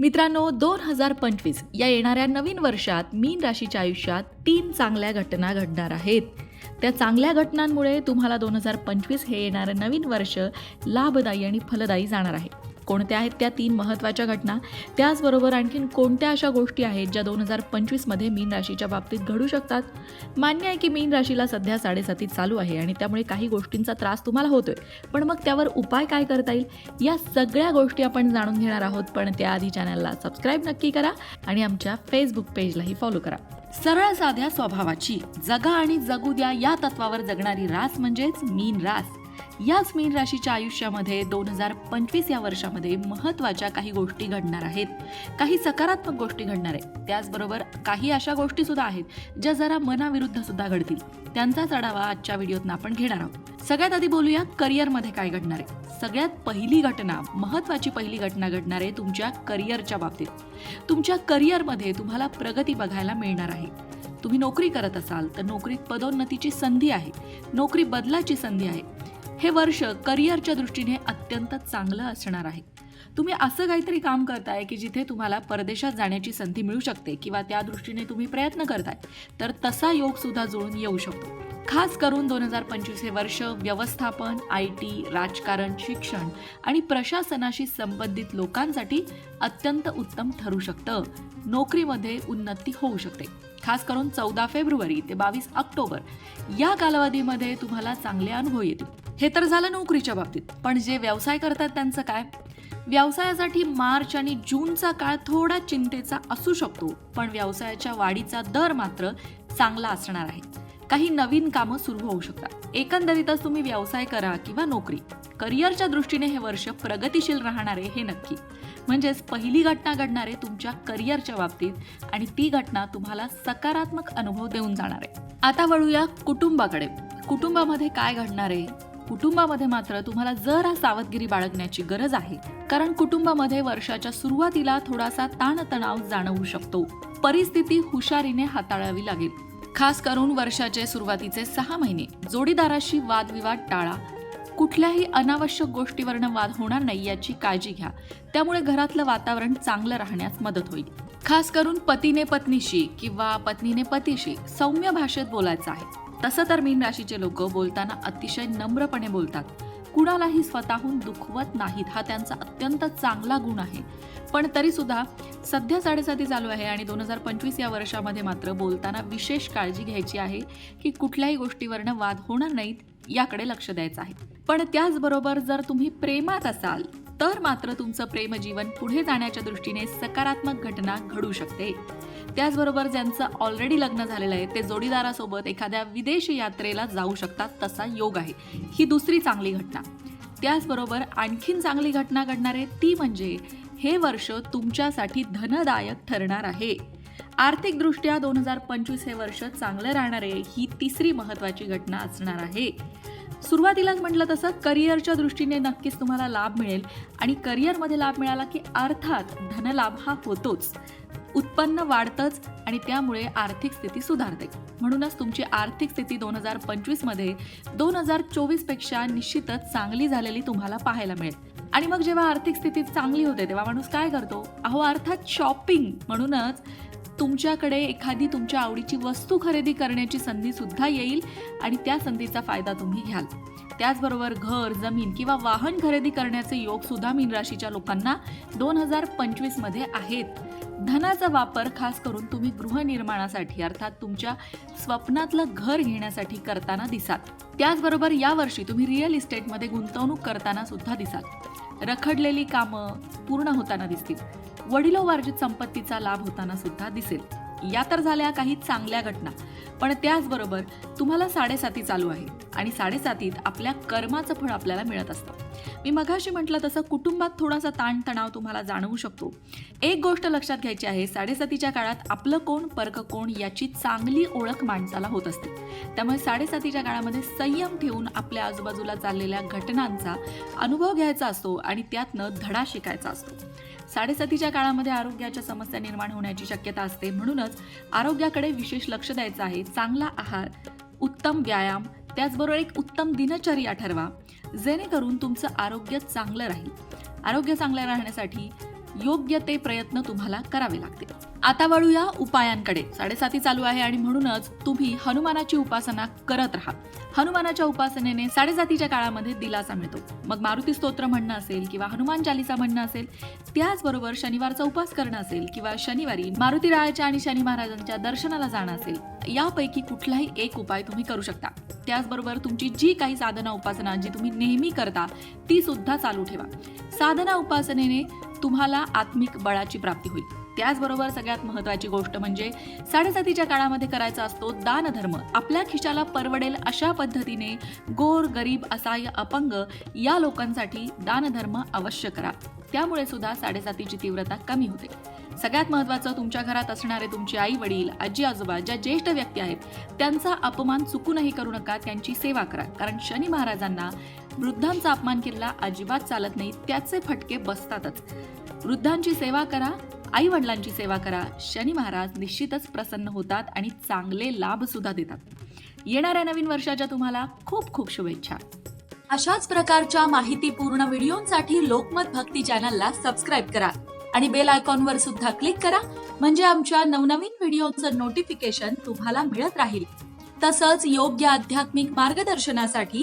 मित्रांनो दोन हजार पंचवीस या येणाऱ्या नवीन वर्षात मीन राशीच्या आयुष्यात तीन चांगल्या घटना घडणार आहेत. त्या चांगल्या घटनांमुळे तुम्हाला दोन हजार पंचवीस हे येणारं नवीन वर्ष लाभदायी आणि फलदायी जाणार आहे. कोणत्या आहेत त्या तीन महत्त्वाच्या घटना. त्याचबरोबर आणखीन कोणत्या अशा गोष्टी आहेत ज्या दोन हजार पंचवीसमध्ये मीन राशीच्या बाबतीत घडू शकतात? मान्य आहे की मीन राशीला सध्या साडेसातीत चालू आहे आणि त्यामुळे काही गोष्टींचा त्रास तुम्हाला होतोय. पण मग त्यावर उपाय काय करता येईल? या सगळ्या गोष्टी आपण जाणून घेणार आहोत पण त्याआधी चॅनलला सबस्क्राईब नक्की करा आणि आमच्या फेसबुक पेजलाही फॉलो करा. सरळ साध्या स्वभावाची जगा आणि जगू द्या या तत्वावर जगणारी रास म्हणजेच मीन रास. याच मीन राशीच्या आयुष्यामध्ये दोन हजार पंचवीस या वर्षामध्ये महत्त्वाच्या काही गोष्टी घडणार आहेत. काही सकारात्मक गोष्टी घडणार आहेत. त्याचबरोबर काही अशा गोष्टी सुद्धा आहेत ज्या जरा मनाविरुद्ध सुद्धा घडतील. त्यांचा चढावा आजच्या व्हिडिओतनं आपण घेणार आहोत. सगळ्यात आधी बोलूया करिअरमध्ये काय घडणार आहे. सगळ्यात पहिली घटना महत्त्वाची पहिली घटना घडणार आहे तुमच्या करिअरच्या बाबतीत. तुमच्या करिअरमध्ये तुम्हाला प्रगती बघायला मिळणार आहे. तुम्ही नोकरी करत असाल तर नोकरीत पदोन्नतीची संधी आहे. नोकरी बदलाची संधी आहे. हे वर्ष करिअरच्या दृष्टीने अत्यंत चांगलं असणार आहे. तुम्ही असं काहीतरी काम करताय की जिथे तुम्हाला परदेशात जाण्याची संधी मिळू शकते किंवा त्या दृष्टीने तुम्ही प्रयत्न करताय तर तसा योग सुद्धा जुळून येऊ शकतो. खास करून दोन हजार पंचवीस हे वर्ष व्यवस्थापन आय टी राजकारण शिक्षण आणि प्रशासनाशी संबंधित लोकांसाठी अत्यंत उत्तम ठरू शकतं. नोकरीमध्ये उन्नती होऊ शकते. खास करून चौदा फेब्रुवारी ते बावीस ऑक्टोबर या कालावधीमध्ये तुम्हाला चांगले अनुभव येतील. हे तर झालं नोकरीच्या बाबतीत. पण जे व्यवसाय करतात त्यांचं काय? व्यवसायासाठी मार्च आणि जूनचा काळ थोडा चिंतेचा असू शकतो पण व्यवसायाच्या वाढीचा दर मात्र चांगला असणार आहे. काही नवीन कामं सुरू होऊ शकतात. एकंदरीतच तुम्ही व्यवसाय करा किंवा नोकरी. करिअरच्या दृष्टीने हे वर्ष प्रगतिशील राहणार आहे हे नक्की. म्हणजेच पहिली घटना घडणार आहे तुमच्या करिअरच्या बाबतीत आणि ती घटना तुम्हाला सकारात्मक अनुभव देऊन जाणार आहे. आता वळूया कुटुंबाकडे. कुटुंबामध्ये काय घडणार आहे? कुटुंबामध्ये मात्र तुम्हाला जरा सावधगिरी बाळगण्याची गरज आहे. कारण कुटुंबामध्ये वर्षाच्या सुरुवातीला थोडासा ताणतणाव जाणवू शकतो. परिस्थिती हुशारीने हाताळावी लागेल. खास करून वर्षाचे सुरुवातीचे सहा महिने. जोडीदाराशी वादविवाद टाळा. कुठल्याही अनावश्यक गोष्टीवरनं वाद होणार नाही याची काळजी घ्या. त्यामुळे घरातलं वातावरण चांगलं राहण्यास मदत होईल. खास करून पतीने पत्नीशी किंवा पत्नीने पतीशी सौम्य भाषेत बोलायचं आहे. तसं तर मीन राशीचे लोक बोलताना अतिशय नम्रपणे बोलतात. कुणालाही स्वतःहून दुखवत नाहीत. हा त्यांचा अत्यंत चांगला गुण आहे. पण तरी सुद्धा सध्या साडेसाती चालू आहे आणि दोन हजार पंचवीस या वर्षामध्ये मात्र बोलताना विशेष काळजी घ्यायची आहे की कुठल्याही गोष्टीवरनं वाद होणार नाहीत याकडे लक्ष द्यायचं आहे. पण त्याचबरोबर जर तुम्ही प्रेमात असाल तर मात्र तुमचं प्रेमजीवन पुढे जाण्याच्या दृष्टीने सकारात्मक घटना घडू शकते. त्याचबरोबर ज्यांचं ऑलरेडी लग्न झालेलं आहे ते जोडीदारासोबत एखाद्या विदेश यात्रेला जाऊ शकतात तसा योग आहे. ही दुसरी चांगली घटना. त्याचबरोबर आणखीन चांगली घटना घडणार आहे ती म्हणजे हे वर्ष तुमच्यासाठी धनदायक ठरणार आहे. आर्थिकदृष्ट्या दोन हजार पंचवीस हे वर्ष चांगलं राहणार आहे ही तिसरी महत्त्वाची घटना असणार आहे. सुरुवातीलाच म्हटलं तसं करिअरच्या दृष्टीने नक्कीच तुम्हाला लाभ मिळेल आणि करिअरमध्ये लाभ मिळाला की अर्थात धनलाभ हा होतोच. उत्पन्न वाढतंच आणि त्यामुळे आर्थिक स्थिती सुधारते. म्हणूनच तुमची आर्थिक स्थिती दोन हजार पंचवीसमध्ये दोन हजार चोवीसपेक्षा निश्चितच चांगली झालेली तुम्हाला पाहायला मिळेल. आणि मग जेव्हा आर्थिक स्थिती चांगली होते तेव्हा माणूस काय करतो? अहो अर्थात शॉपिंग म्हणूनच तुमच्याकडे एखादी तुमच्या आवडीची वस्तू खरेदी करण्याची संधी सुद्धा येईल आणि त्या संधीचा फायदा तुम्ही घ्याल. त्याचबरोबर घर जमीन किंवा वाहन खरेदी करण्याचे योग सुद्धा मीन राशीच्या लोकांना दोन हजार पंचवीसमध्ये आहेत. धनाचा वापर खास करून तुम्ही गृहनिर्माणासाठी अर्थात तुमच्या स्वप्नातलं घर घेण्यासाठी करताना दिसाल. त्याचबरोबर यावर्षी तुम्ही रिअल इस्टेटमध्ये गुंतवणूक करताना सुद्धा दिसाल. रखडलेली कामं पूर्ण होताना दिसतील. वडिलोवार्जित संपत्तीचा लाभ होताना सुद्धा दिसेल. या तर झाल्या काही चांगल्या घटना पण त्याचबरोबर तुम्हाला साडेसाती चालू आहे आणि साडेसातीत आपल्या कर्माचं फळ आपल्याला मिळत असतं. मी मघाशी म्हटलं तसं कुटुंबात थोडासा ताणतणाव तुम्हाला जाणवू शकतो. एक गोष्ट लक्षात घ्यायची आहे साडेसातीच्या काळात आपलं कोण परक कोण याची चांगली ओळख माणसाला होत असते. त्यामुळे साडेसातीच्या काळामध्ये संयम ठेवून आपल्या आजूबाजूला चाललेल्या घटनांचा अनुभव घ्यायचा असतो आणि त्यातनं धडा शिकायचा असतो. साडेसातीच्या काळामध्ये आरोग्याच्या समस्या निर्माण होण्याची शक्यता असते. म्हणूनच आरोग्याकडे विशेष लक्ष द्यायचं आहे. चांगला आहार उत्तम व्यायाम त्याचबरोबर एक उत्तम दिनचर्या ठरवा. जेणेकरून तुमचं आरोग्य चांगलं राहील. आरोग्य चांगलं राहण्यासाठी योग्य ते प्रयत्न तुम्हाला करावे लागतील. आता वळूया उपायांकडे. साडेसाती चालू आहे आणि म्हणूनच तुम्ही हनुमानाची उपासना करत राहा. हनुमानाच्या उपासनेने साडेसातीच्या काळामध्ये दिलासा मिळतो. मग मारुती स्तोत्र म्हणणं असेल किंवा हनुमान चालिसा म्हणणं असेल त्याचबरोबर शनिवारचा उपास करणं असेल किंवा शनिवारी मारुती रायाच्या आणि शनी महाराजांच्या दर्शनाला जाणं असेल यापैकी कुठलाही एक उपाय तुम्ही करू शकता. त्याचबरोबर तुमची जी काही साधना उपासना जी तुम्ही नेहमी करता ती सुद्धा चालू ठेवा. साधना उपासनेने तुम्हाला आत्मिक बळाची प्राप्ती होईल. त्याचबरोबर सगळ्यात महत्त्वाची गोष्ट म्हणजे साडेसातीच्या काळामध्ये करायचा असतो दानधर्म. आपल्या खिशाला परवडेल अशा पद्धतीने गोर गरीब असहाय्य अपंग या लोकांसाठी दानधर्म अवश्य करा. त्यामुळे सुद्धा साडेसातीची तीव्रता कमी होते. सगळ्यात महत्त्वाचं तुमच्या घरात असणारे तुमचे आई वडील आजी आजोबा ज्या ज्येष्ठ व्यक्ती आहेत त्यांचा अपमान चुकूनही करू नका त्यांची सेवा करा. कारण शनी महाराजांना वृद्धांचा अपमान केलेला अजिबात चालत नाही त्याचे फटके बसतातच. वृद्धांची सेवा करा आई वडिलांची सेवा करा शनी महाराज निश्चितच प्रसन्न होतात आणि चांगले लाभ सुद्धा देतात. येणाऱ्या नवीन वर्षाच्या तुम्हाला खूप खूप शुभेच्छा. अशाच प्रकारच्या माहितीपूर्ण व्हिडिओंसाठी लोकमत भक्ती चॅनलला सबस्क्राईब करा आणि बेल आयकॉनवर सुद्धा क्लिक करा म्हणजे आमच्या नवनवीन व्हिडिओचं नोटिफिकेशन तुम्हाला मिळत राहील. तसंच योग्य आध्यात्मिक मार्गदर्शनासाठी